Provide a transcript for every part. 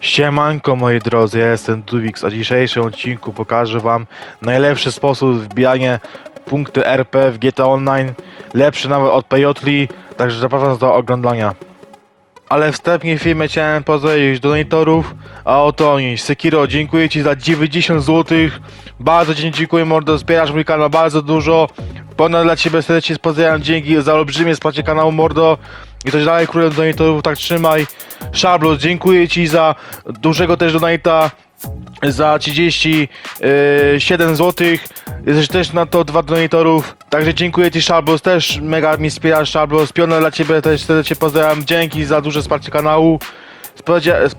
Siemanko moi drodzy, ja jestem Duwix, a w dzisiejszym odcinku pokażę wam najlepszy sposób wbijania punkty RP w GTA Online, lepszy nawet od Payotli, także zapraszam do oglądania. Ale wstępnie w filmie chciałem pozdrowić donatorów, a oto oni. Sekiro, dziękuję ci za 90 zł. Bardzo ci dziękuję mordo, wspierasz mój kanał bardzo dużo. Ponad dla ciebie serdecznie pozdrawiam, dzięki za olbrzymie wsparcie kanału mordo. I też dalej królem donatorów, tak trzymaj. Szablos, dziękuję ci za dużego też donata za 37 zł. Jesteś też na to dwa donatorów. Także dziękuję ci Szablos, też mega mi wspierasz Szablos. Piona dla ciebie też serdecznie pozdrawiam. Dzięki za duże wsparcie kanału.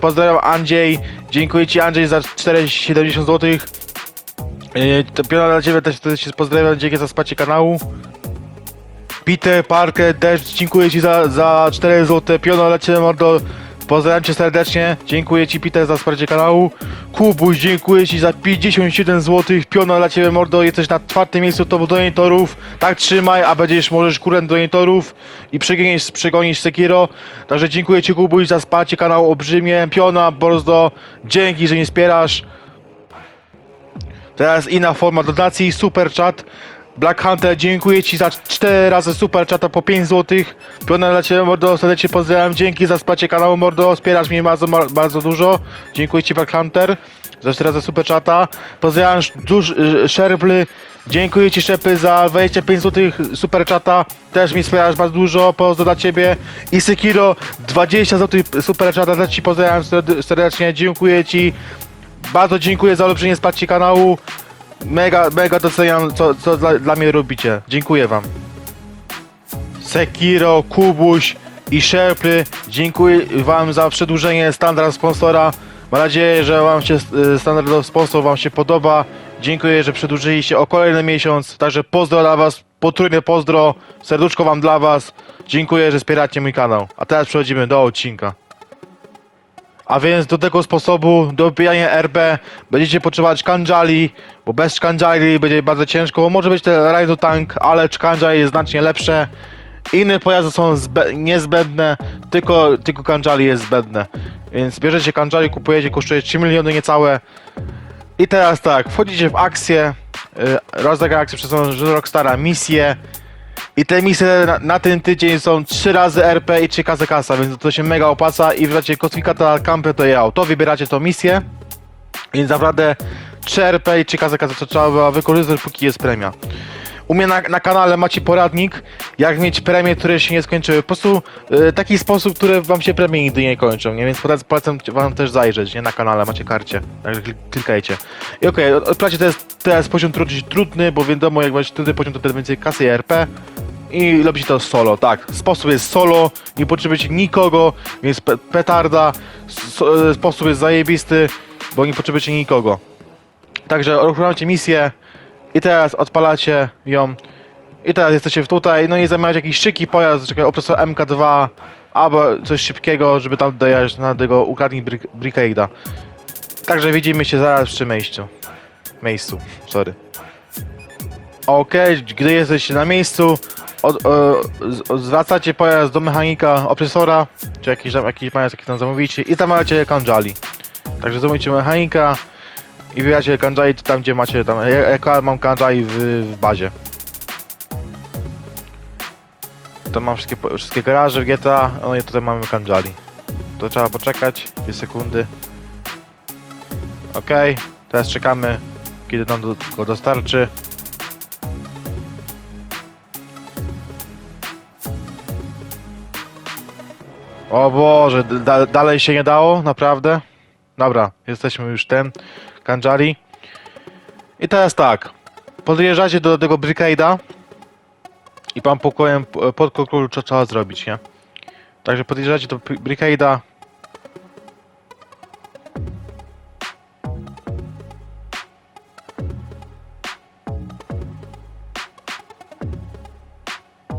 Pozdrawiam Andrzej. Dziękuję ci Andrzej za 470 zł. To Piona dla ciebie też serdecznie pozdrawiam. Dzięki za wsparcie kanału. Peter Parker też dziękuję ci za, za 4 zł. Piono dla ciebie mordo. Pozdrawiam cię serdecznie. Dziękuję ci Peter za wsparcie kanału. Kubuś, dziękuję ci za 57 zł. Piono dla ciebie mordo. Jesteś na czwartym miejscu topu donatorów. Tak trzymaj, a będziesz możesz kurem donatorów i przegonisz, przegonisz Sekiro. Także dziękuję ci Kubuś za wsparcie kanału Olbrzymie. Piona, Borzo, dzięki, że nie wspierasz. Teraz inna forma dotacji, super chat. Black Hunter, dziękuję Ci za 4 razy super chata po 5 zł. Piona dla Ciebie Mordo, serdecznie pozdrawiam. Dzięki za wsparcie kanału Mordo, wspierasz mnie bardzo, bardzo dużo. Dziękuję Ci Black Hunter za 4 razy super chata. Pozdrawiam duż, y, Szerply. Dziękuję Ci Szepy za 25 zł super chata. Też mi wspierasz bardzo dużo. Pozdro dla Ciebie. I Sekiro 20 zł super chata. Też Ci pozdrawiam serde- serdecznie. Dziękuję Ci. Bardzo dziękuję za olbrzymie wsparcie kanału. Mega, mega doceniam, co, co dla, dla mnie robicie. Dziękuję wam. Sekiro, Kubuś i Sherpy, dziękuję wam za przedłużenie standard sponsora. Mam nadzieję, że wam się y, standard sponsor wam się podoba. Dziękuję, że przedłużyliście o kolejny miesiąc. Także pozdro dla was, potrójne pozdro, serduszko wam dla was. Dziękuję, że wspieracie mój kanał. A teraz przechodzimy do odcinka. A więc do tego sposobu, do wbijania RB będziecie potrzebować kanjali, bo bez kanjali będzie bardzo ciężko. Może być ten Raidu Tank, ale kanjali jest znacznie lepsze. Inne pojazdy są niezbędne, tylko, tylko kanjali jest zbędne. Więc bierzecie kanjali, kupujecie, kosztuje 3 miliony niecałe. I teraz tak, wchodzicie w akcję, rozdega akcję przez Rockstara, misję. I te misje na, na ten tydzień są 3 razy RP i 3 kasy kasa, więc to się mega opłaca i wybracie kosmikata, kampę to ja. To wybieracie tą misję. Więc naprawdę 3 RP i 3 kasy kasa to trzeba wykorzystać póki jest premia. U mnie na, na kanale macie poradnik, jak mieć premie, które się nie skończyły. Po prostu y, taki sposób, który wam się premie nigdy nie kończą, nie? Więc polecam, wam też zajrzeć, nie? Na kanale macie karcie, także klik- klikajcie. I okej, okay, odpracie to jest poziom trudny, trudny, bo wiadomo, jak macie trudny poziom, to wtedy więcej kasy i RP. I robicie to solo, tak. Sposób jest solo, nie potrzebujecie nikogo, więc pe petarda. E, sposób jest zajebisty, bo nie potrzebujecie nikogo. Także rozpoczynacie misję i teraz odpalacie ją. I teraz jesteście tutaj, no i zamiast jakiś szybki pojazd, czekaj, opresor MK2 albo coś szybkiego, żeby tam dojechać na tego ukradnij Brick- Brickade'a. Także widzimy się zaraz przy miejscu. Miejscu, sorry. Okej, gdy jesteście na miejscu, od, e, z- zwracacie pojazd do mechanika, opresora, czy jakiś, tam- jakiś pojazd, jaki tam zamówicie i zamawiacie kanjali. Także zamówicie mechanika i wybieracie kanjali tam, gdzie macie tam, ja, ja mam kanjali w, w bazie. To mam wszystkie, wszystkie garaże w GTA, no i tutaj mamy kanjali. To trzeba poczekać, dwie sekundy. Okej, teraz czekamy, kiedy nam go dostarczy. O Boże, da, dalej się nie dało, naprawdę? Dobra, jesteśmy już ten, Kanjali. I teraz tak, podjeżdżacie do tego Brickade'a i pan pokojem pod klucz co trzeba zrobić, nie? Także podjeżdżacie do Bri- Brickade'a.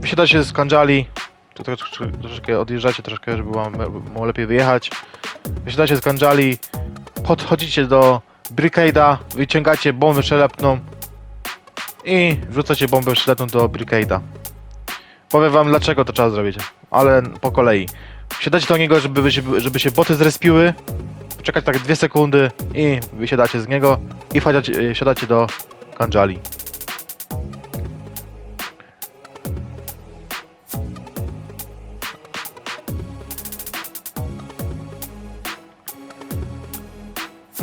Wysiadacie z Kanjali, tu troszeczkę, troszeczkę odjeżdżacie troszkę, żeby było lepiej wyjechać. Wysiadacie z Kanjali, podchodzicie do Brickade'a, wyciągacie bombę przelepną i wrzucacie bombę przelepną do Brickade'a. Powiem wam dlaczego to trzeba zrobić, ale po kolei. Wsiadacie do niego, żeby, się- żeby się boty zrespiły, czekać tak 2 sekundy i wysiadacie z niego i wsiadacie, wsiadacie do Kanjali.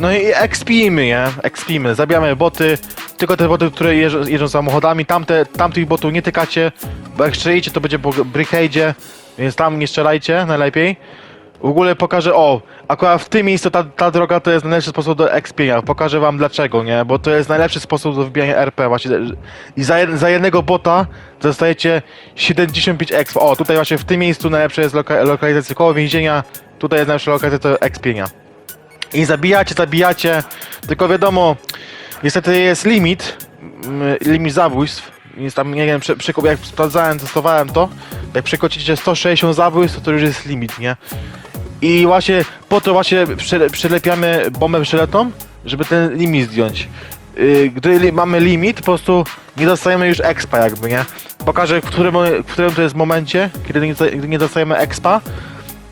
No i expimy, nie? Expimy, zabijamy boty, tylko te boty, które jeżdżą, samochodami, tamte, tamtych botów nie tykacie, bo jak strzelicie to będzie po brickade'zie, więc tam nie strzelajcie najlepiej. W ogóle pokażę, o, akurat w tym miejscu ta, ta droga to jest najlepszy sposób do expienia, pokażę wam dlaczego, nie? Bo to jest najlepszy sposób do wbijania RP właśnie i za, jed, za jednego bota dostajecie 75 exp. O, tutaj właśnie w tym miejscu najlepsza jest loka, lokalizacja koło więzienia, tutaj jest najlepsza lokalizacja do expienia. I zabijacie, zabijacie, tylko wiadomo, niestety jest limit, mm, limit zabójstw, więc tam, nie wiem, przy, przy, jak sprawdzałem, testowałem to, jak przekroczycie 160 zabójstw, to, to już jest limit, nie? I właśnie po to właśnie przylepiamy bombę przeletą, żeby ten limit zdjąć. Yy, Gdy mamy limit, po prostu nie dostajemy już expa jakby, nie? Pokażę w którym, w którym to jest momencie, kiedy nie, nie dostajemy expa.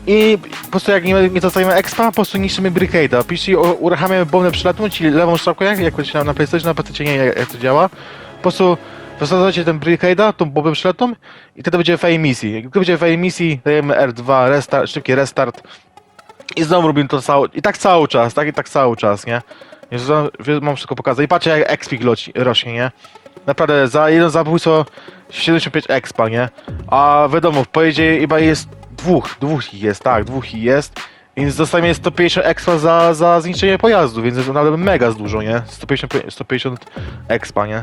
I po prostu jak nie, nie dostajemy expa, po prostu niszczymy brickade'a. Jeśli uruchamiamy bombę przeletną, czyli lewą strzałkę, jak, jak powiedziałem na PlayStation, na PC nie jak, jak to działa. Po prostu wysadzacie ten brickade'a, tą bombę przeletą i wtedy będzie fail misji. Jak będzie fail misji, dajemy R2, restart, szybki restart i znowu robimy to cały, i tak cały czas, tak i tak cały czas, nie? Więc mam wszystko pokazać. I patrzcie jak expik rośnie, nie? Naprawdę, za jeden zabójstwo 75 expa, nie? A wiadomo, w pojedzie chyba jest dwóch, dwóch ich jest, tak, dwóch ich jest. Więc dostajemy 150 expa za, za zniszczenie pojazdu, więc jest to naprawdę mega dużo, nie? 150, 150 expa, nie?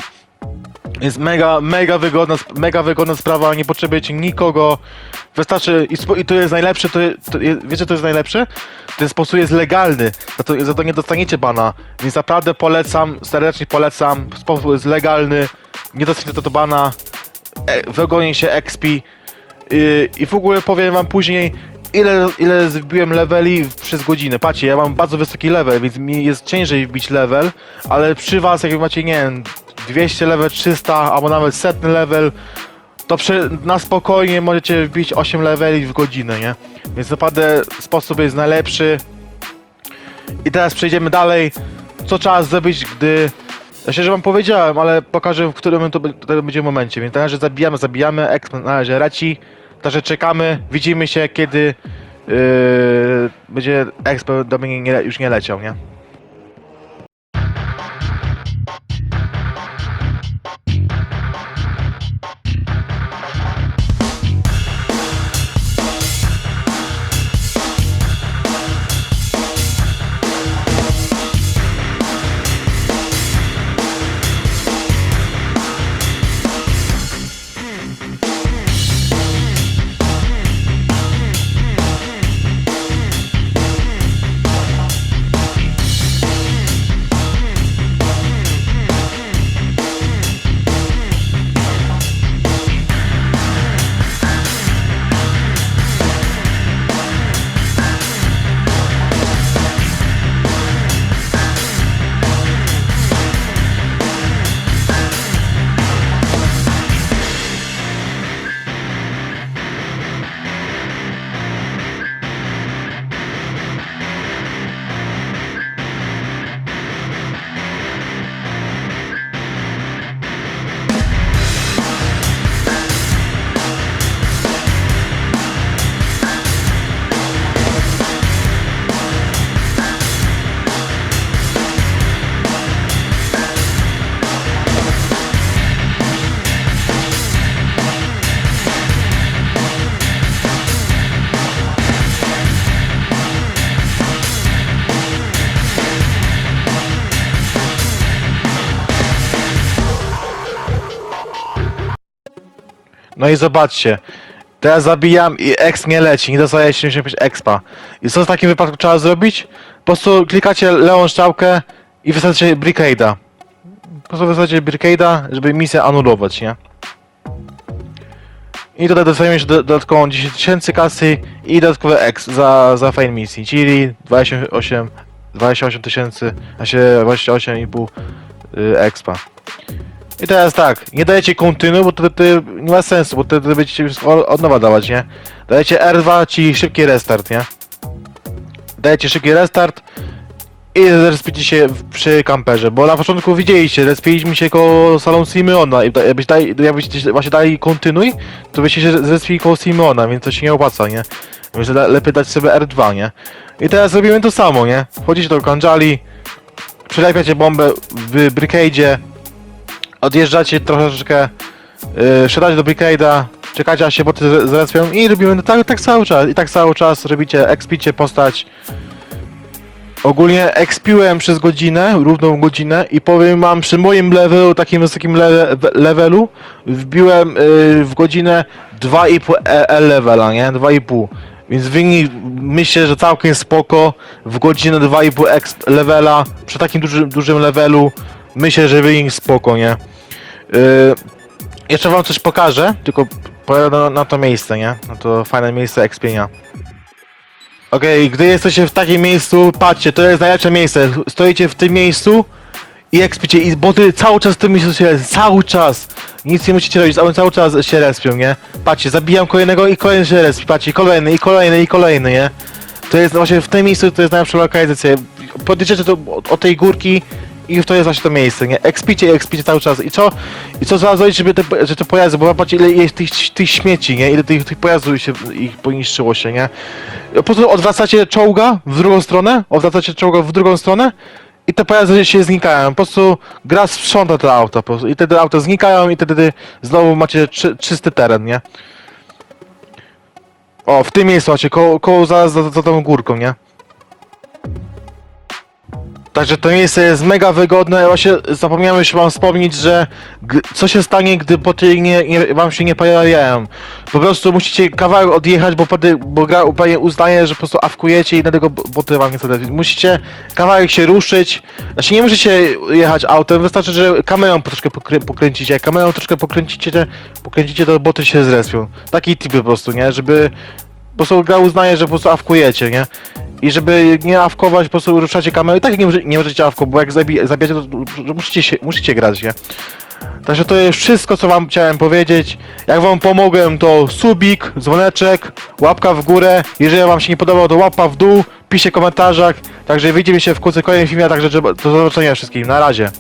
Jest mega, mega wygodna, mega wygodna sprawa, nie potrzebujecie nikogo. Wystarczy, i, i to jest najlepsze, to, to wiecie co jest najlepsze? Ten sposób jest legalny, za to, za to nie dostaniecie bana. Więc naprawdę polecam, serdecznie polecam, sposób jest legalny, nie dostaniecie to do bana, e, wygonię się XP i w ogóle powiem wam później, ile, ile zbiłem leveli przez godzinę. Patrzcie, ja mam bardzo wysoki level, więc mi jest ciężej wbić level, ale przy was, jak macie, nie wiem, 200 level, 300, albo nawet setny level, to przy, na spokojnie możecie wbić 8 leveli w godzinę, nie? Więc naprawdę sposób jest najlepszy. I teraz przejdziemy dalej. Co trzeba zrobić, gdy... Ja się, że wam powiedziałem, ale pokażę, w którym to, to będzie momencie. Więc na razie zabijamy, zabijamy, exp na razie leci. Także czekamy, widzimy się, kiedy yy, będzie exp do mnie nie, już nie leciał, nie? No i zobaczcie. Teraz zabijam i X nie leci, nie dostaje 75 expa. I co w takim wypadku trzeba zrobić? Po prostu klikacie lewą strzałkę i wysadzacie brickade'a. Po prostu wysadzacie brickade'a, żeby misję anulować, nie? I tutaj dostajemy jeszcze do- dodatkową 10 tysięcy kasy i dodatkowy X za, za fine misji, czyli 28 28 tysięcy, a się 28,5 y, expa. I teraz tak, nie dajecie kontynu, bo to, to nie ma sensu, bo wtedy będziecie wszystko od nowa dawać, nie? Dajecie R2, czyli szybki restart, nie? dajecie szybki restart i respicie się przy kamperze, bo na początku widzieliście, respiliśmy się koło salonu Simeona i jakbyś dali, jakbyście właśnie dali kontynuuj, to byście się zrespili koło Simeona, więc to się nie opłaca, nie? Więc le- lepiej dać sobie R2, nie? I teraz robimy to samo, nie? Wchodzicie do Kanjali, przylepiacie bombę w Brickade'zie, odjeżdżacie troszeczkę, yy, wsiadacie do Brickade'a, czekacie aż się boty zre- zrespią i robimy tak, tak cały czas. I tak cały czas robicie, expicie postać. Ogólnie expiłem przez godzinę, równą godzinę i powiem wam, przy moim levelu, takim wysokim le levelu, wbiłem yy, w godzinę 2,5 e levela, nie? 2,5. Więc wynik myślę, że całkiem spoko. W godzinę 2,5 exp levela, przy takim dużym, dużym levelu, myślę, że wynik spoko, nie? Yy, jeszcze wam coś pokażę, tylko pojadę na, na to miejsce, nie? Na to fajne miejsce expienia. Okej, gdy jesteście w takim miejscu, patrzcie, to jest najlepsze miejsce. Stoicie w tym miejscu i ekspicie i boty cały czas w tym miejscu się cały czas. Nic nie musicie robić, one cały czas się respią, nie? Patrzcie, zabijam kolejnego i kolejny się respi, patrzcie, kolejny i kolejny i kolejny, nie? To jest właśnie w tym miejscu, to jest najlepsza lokalizacja. Podjedziecie to od, od tej górki i to jest właśnie to miejsce, nie? Expicie expicie cały czas. I co? I co trzeba zrobić, żeby te, że te pojazdy, bo patrzcie ile jest tych, tych śmieci, nie? Ile tych, tych pojazdów się, ich poniszczyło się, nie? Po prostu odwracacie czołga w drugą stronę, odwracacie czołga w drugą stronę i te pojazdy się znikają. Po prostu gra sprząta te auta po prostu. i wtedy auta znikają i wtedy znowu macie czy, czysty teren, nie? O, w tym miejscu macie, koło, koło zaraz za, za tą górką, nie? Także to miejsce jest mega wygodne. Właśnie zapomniałem już wam wspomnieć, że co się stanie, gdy boty nie, nie, wam się nie pojawiają. Po prostu musicie kawałek odjechać, bo, poty, bo gra upewnie uznaje, że po prostu awkujecie i dlatego boty wam nie zadają. Musicie kawałek się ruszyć. Znaczy nie musicie jechać autem, wystarczy, że kamerą troszkę pokrę, pokręcicie. Jak kamerą troszkę pokręcicie, pokręcicie, to boty się zrespią. Taki tip po prostu, nie? Żeby po prostu gra uznaje, że po prostu awkujecie, nie? I żeby nie awkować, po prostu ruszacie kamerę. Tak nie, nie możecie awkować, bo jak zabi- zabijacie, to, musicie, się, musicie grać, nie? Także to jest wszystko, co wam chciałem powiedzieć. Jak wam pomogłem, to subik, dzwoneczek, łapka w górę. Jeżeli wam się nie podobało, to łapa w dół, piszcie w komentarzach. Także widzimy się w kolejnym filmie, także do zobaczenia wszystkim. Na razie.